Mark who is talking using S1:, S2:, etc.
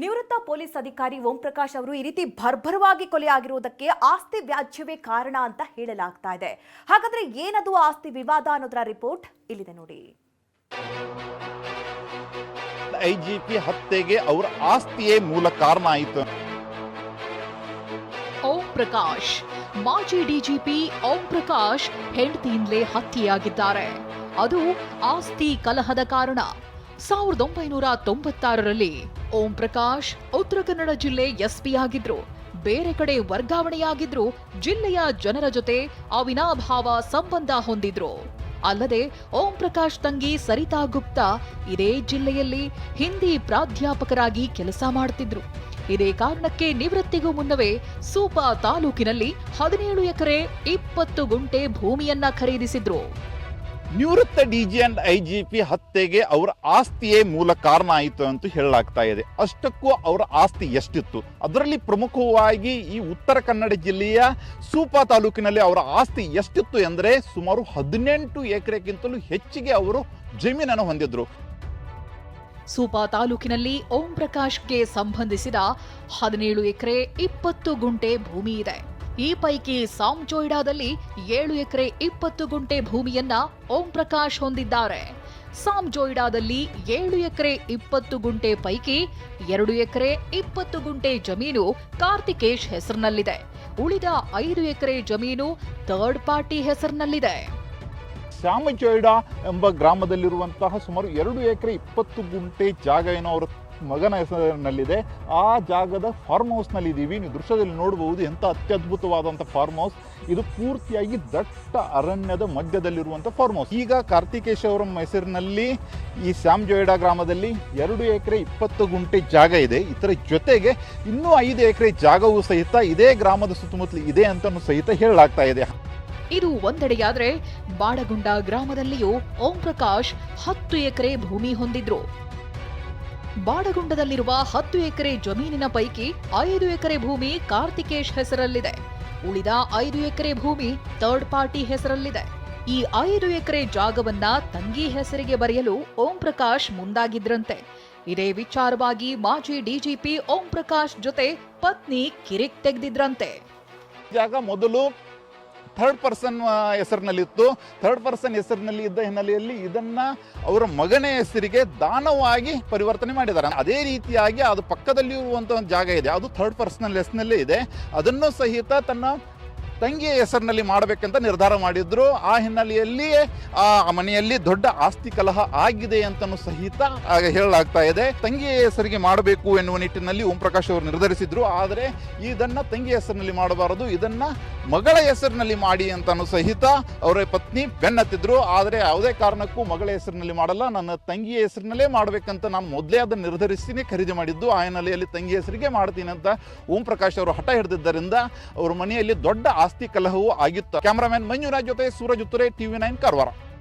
S1: ನಿವೃತ್ತ ಪೊಲೀಸ್ ಅಧಿಕಾರಿ ಓಂ ಪ್ರಕಾಶ್ ಅವರು ಈ ರೀತಿ ಭರ್ಭರವಾಗಿ ಕೊಲೆ ಆಗಿರುವುದಕ್ಕೆ ಆಸ್ತಿ ವ್ಯಾಜ್ಯವೇ ಕಾರಣ ಅಂತ ಹೇಳಲಾಗ್ತಾ ಇದೆ. ಹಾಗಾದ್ರೆ ಏನದು ಆಸ್ತಿ ವಿವಾದ ಅನ್ನೋದರ ರಿಪೋರ್ಟ್ ಇಲ್ಲಿದೆ ನೋಡಿ.
S2: ಐ ಜಿ ಪಿ ಹತ್ಯೆಗೆ ಅವರ ಆಸ್ತಿಯೇ ಮೂಲ ಕಾರಣ ಆಯಿತು.
S3: ಓಂ ಪ್ರಕಾಶ್ ಮಾಜಿ ಡಿಜಿಪಿ ಓಂ ಪ್ರಕಾಶ್ ಹೆಂಡತಿಯಿಂದಲೇ ಹತ್ಯೆಯಾಗಿದ್ದಾರೆ. ಅದು ಆಸ್ತಿ ಕಲಹದ ಕಾರಣ. ಸಾವಿರದ ಒಂಬೈನೂರ ತೊಂಬತ್ತಾರರಲ್ಲಿ ಓಂ ಪ್ರಕಾಶ್, ಉತ್ತರ ಕನ್ನಡ ಜಿಲ್ಲೆ ಎಸ್ಪಿ ಆಗಿದ್ರು. ಬೇರೆ ಕಡೆ ವರ್ಗಾವಣೆಯಾಗಿದ್ರು, ಜಿಲ್ಲೆಯ ಜನರ ಜೊತೆ ಅವಿನಾಭಾವ ಸಂಬಂಧ ಹೊಂದಿದ್ರು. ಅಲ್ಲದೆ ಓಂ ಪ್ರಕಾಶ್ ತಂಗಿ ಸರಿತಾ ಗುಪ್ತಾ ಇದೇ ಜಿಲ್ಲೆಯಲ್ಲಿ ಹಿಂದಿ ಪ್ರಾಧ್ಯಾಪಕರಾಗಿ ಕೆಲಸ ಮಾಡ್ತಿದ್ರು. ಇದೇ ಕಾರಣಕ್ಕೆ ನಿವೃತ್ತಿಗೂ ಮುನ್ನವೇ ಸೂಪಾ ತಾಲೂಕಿನಲ್ಲಿ ಹದಿನೇಳು ಎಕರೆ ಇಪ್ಪತ್ತು ಗುಂಟೆ ಭೂಮಿಯನ್ನ ಖರೀದಿಸಿದ್ರು.
S2: ನಿವೃತ್ತ D G and I G P ಹತ್ಯೆಗೆ ಅವರ ಆಸ್ತಿಯೇ ಮೂಲ ಕಾರಣ ಆಯಿತು ಅಂತ ಹೇಳಲಾಗ್ತಾ ಇದೆ. ಅಷ್ಟಕ್ಕೂ ಅವರ ಆಸ್ತಿ ಎಷ್ಟಿತ್ತು? ಅದರಲ್ಲಿ ಪ್ರಮುಖವಾಗಿ ಈ ಉತ್ತರ ಕನ್ನಡ ಜಿಲ್ಲೆಯ ಸೂಪಾ ತಾಲೂಕಿನಲ್ಲಿ ಅವರ ಆಸ್ತಿ ಎಷ್ಟಿತ್ತು ಎಂದರೆ ಸುಮಾರು ಹದಿನೆಂಟು ಎಕರೆಗಿಂತಲೂ ಹೆಚ್ಚಿಗೆ ಅವರು ಜಮೀನನ್ನು ಹೊಂದಿದ್ರು.
S3: ಸೂಪಾ ತಾಲೂಕಿನಲ್ಲಿ ಓಂ ಪ್ರಕಾಶ್ಗೆ ಸಂಬಂಧಿಸಿದ ಹದಿನೇಳು ಎಕರೆ ಇಪ್ಪತ್ತು ಗುಂಟೆ ಭೂಮಿ ಇದೆ. ಈ ಪೈಕಿ ಸಾಮ್ ಜೋಯ್ಡಾದಲ್ಲಿ ಏಳು ಎಕರೆ ಇಪ್ಪತ್ತು ಗುಂಟೆ ಭೂಮಿಯನ್ನ ಓಂ ಪ್ರಕಾಶ್ ಹೊಂದಿದ್ದಾರೆ. ಸಾಮ್ ಜೋಯ್ಡಾದಲ್ಲಿ ಏಳು ಎಕರೆ ಇಪ್ಪತ್ತು ಗುಂಟೆ ಪೈಕಿ ಎರಡು ಎಕರೆ ಇಪ್ಪತ್ತು ಗುಂಟೆ ಜಮೀನು ಕಾರ್ತಿಕೇಶ್ ಹೆಸರಿನಲ್ಲಿದೆ. ಉಳಿದ ಐದು ಎಕರೆ ಜಮೀನು ಥರ್ಡ್ ಪಾರ್ಟಿ ಹೆಸರಿನಲ್ಲಿದೆ.
S2: ಶ್ಯಾಮಜೋಯ್ಡ ಎಂಬ ಗ್ರಾಮದಲ್ಲಿರುವಂತಹ ಸುಮಾರು ಎರಡು ಎಕರೆ ಇಪ್ಪತ್ತು ಗುಂಟೆ ಜಾಗ ಏನೋ ಅವರ ಮಗನ ಹೆಸರಿನಲ್ಲಿದೆ ಆ ಜಾಗದ ಫಾರ್ಮ್ ಹೌಸ್ನಲ್ಲಿ ಇದ್ದೀವಿ ನೀವು ದೃಶ್ಯದಲ್ಲಿ ನೋಡಬಹುದು ಎಂಥ ಅತ್ಯದ್ಭುತವಾದಂಥ ಫಾರ್ಮ್ ಹೌಸ್ ಇದು ಪೂರ್ತಿಯಾಗಿ ದಟ್ಟ ಅರಣ್ಯದ ಮಧ್ಯದಲ್ಲಿರುವಂಥ ಫಾರ್ಮ್ ಹೌಸ್ ಈಗ ಕಾರ್ತಿಕೇಶ್ ಅವರ ಹೆಸರಿನಲ್ಲಿ ಈ ಶ್ಯಾಮ್ ಜೋಯಿಡಾ ಗ್ರಾಮದಲ್ಲಿ ಎರಡು ಎಕರೆ ಇಪ್ಪತ್ತು ಗುಂಟೆ ಜಾಗ ಇದೆ. ಇದರ ಜೊತೆಗೆ ಇನ್ನೂ ಐದು ಎಕರೆ ಜಾಗವೂ ಸಹಿತ ಇದೇ ಗ್ರಾಮದ ಸುತ್ತಮುತ್ತಲು ಇದೆ ಅಂತಲೂ ಸಹಿತ ಹೇಳಲಾಗ್ತಾ ಇದೆ.
S3: ಇದು ಒಂದೆಡೆಯಾದರೆ ಬಾಡಗುಂಡ ಗ್ರಾಮದಲ್ಲಿಯೂ ಓಂ ಪ್ರಕಾಶ್ ಹತ್ತು ಎಕರೆ ಭೂಮಿ ಹೊಂದಿದ್ರು. ಬಾಡಗುಂಡದಲ್ಲಿರುವ ಹತ್ತು ಎಕರೆ ಜಮೀನಿನ ಪೈಕಿ ಐದು ಎಕರೆ ಭೂಮಿ ಕಾರ್ತಿಕೇಶ್ ಹೆಸರಲ್ಲಿದೆ. ಉಳಿದ ಐದು ಎಕರೆ ಭೂಮಿ ಥರ್ಡ್ ಪಾರ್ಟಿ ಹೆಸರಲ್ಲಿದೆ. ಈ ಐದು ಎಕರೆ ಜಾಗವನ್ನ ತಂಗಿ ಹೆಸರಿಗೆ ಬರೆಯಲು ಓಂ ಪ್ರಕಾಶ್ ಮುಂದಾಗಿದ್ರಂತೆ. ಇದೇ ವಿಚಾರವಾಗಿ ಮಾಜಿ ಡಿಜಿಪಿ ಓಂ ಪ್ರಕಾಶ್ ಜೊತೆ ಪತ್ನಿ ಕಿರಿಕ್ ತೆಗೆದಿದ್ರಂತೆ.
S2: ಜಾಗ ಮೊದಲು ಥರ್ಡ್ ಪರ್ಸನ್ ಹೆಸರಿನಲ್ಲಿತ್ತು ಥರ್ಡ್ ಪರ್ಸನ್ ಹೆಸರಿನಲ್ಲಿ ಇದ್ದ ಹಿನ್ನೆಲೆಯಲ್ಲಿ ಇದನ್ನ ಅವರ ಮಗನ ಹೆಸರಿಗೆ ದಾನವಾಗಿ ಪರಿವರ್ತನೆ ಮಾಡಿದ್ದಾರೆ. ಅದೇ ರೀತಿಯಾಗಿ ಅದು ಪಕ್ಕದಲ್ಲಿ ಇರುವಂಥ ಒಂದು ಜಾಗ ಇದೆ. ಅದು ಥರ್ಡ್ ಪರ್ಸನಲ್ ಹೆಸರಿನಲ್ಲೇ ಇದೆ. ಅದನ್ನು ಸಹಿತ ತನ್ನ ತಂಗಿಯ ಹೆಸರಿನಲ್ಲಿ ಮಾಡಬೇಕಂತ ನಿರ್ಧಾರ ಮಾಡಿದ್ರು. ಆ ಹಿನ್ನೆಲೆಯಲ್ಲಿ ಆ ಮನೆಯಲ್ಲಿ ದೊಡ್ಡ ಆಸ್ತಿ ಕಲಹ ಆಗಿದೆ ಅಂತಲೂ ಸಹಿತ ಹೇಳಲಾಗ್ತಾ ಇದೆ. ತಂಗಿಯ ಹೆಸರಿಗೆ ಮಾಡಬೇಕು ಎನ್ನುವ ನಿಟ್ಟಿನಲ್ಲಿ ಓಂ ಪ್ರಕಾಶ್ ಅವರು ನಿರ್ಧರಿಸಿದ್ರು. ಆದರೆ ಇದನ್ನ ತಂಗಿ ಹೆಸರಿನಲ್ಲಿ ಮಾಡಬಾರದು, ಇದನ್ನ ಮಗಳ ಹೆಸರಿನಲ್ಲಿ ಮಾಡಿ ಅಂತಲೂ ಸಹಿತ ಅವರ ಪತ್ನಿ ಬೆನ್ನತ್ತಿದ್ರು. ಆದರೆ ಯಾವುದೇ ಕಾರಣಕ್ಕೂ ಮಗಳ ಹೆಸರಿನಲ್ಲಿ ಮಾಡಲ್ಲ, ನನ್ನ ತಂಗಿಯ ಹೆಸರಿನಲ್ಲೇ ಮಾಡಬೇಕಂತ ನಾನು ಮೊದಲೇ ಅದನ್ನು ನಿರ್ಧರಿಸಿನೇ ಖರೀದಿ ಮಾಡಿದ್ದು. ಆ ಹಿನ್ನೆಲೆಯಲ್ಲಿ ತಂಗಿ ಹೆಸರಿಗೆ ಮಾಡ್ತೀನಿ ಅಂತ ಓಂ ಪ್ರಕಾಶ್ ಅವರು ಹಠ ಹಿಡಿದಿದ್ದರಿಂದ, ಅವರ ಮನೆಯಲ್ಲಿ ದೊಡ್ಡ ಆಸ್ತಿ ಕಲಹವೂ ಆಗಿತ್ತು. ಕ್ಯಾಮರಾಮನ್ ಮಂಜುನಾಥ್ ಜೊತೆ ಸೂರಜ್ ಉತ್ತರೆ ಟಿವಿ ನೈನ್ ಕಾರವಾರ.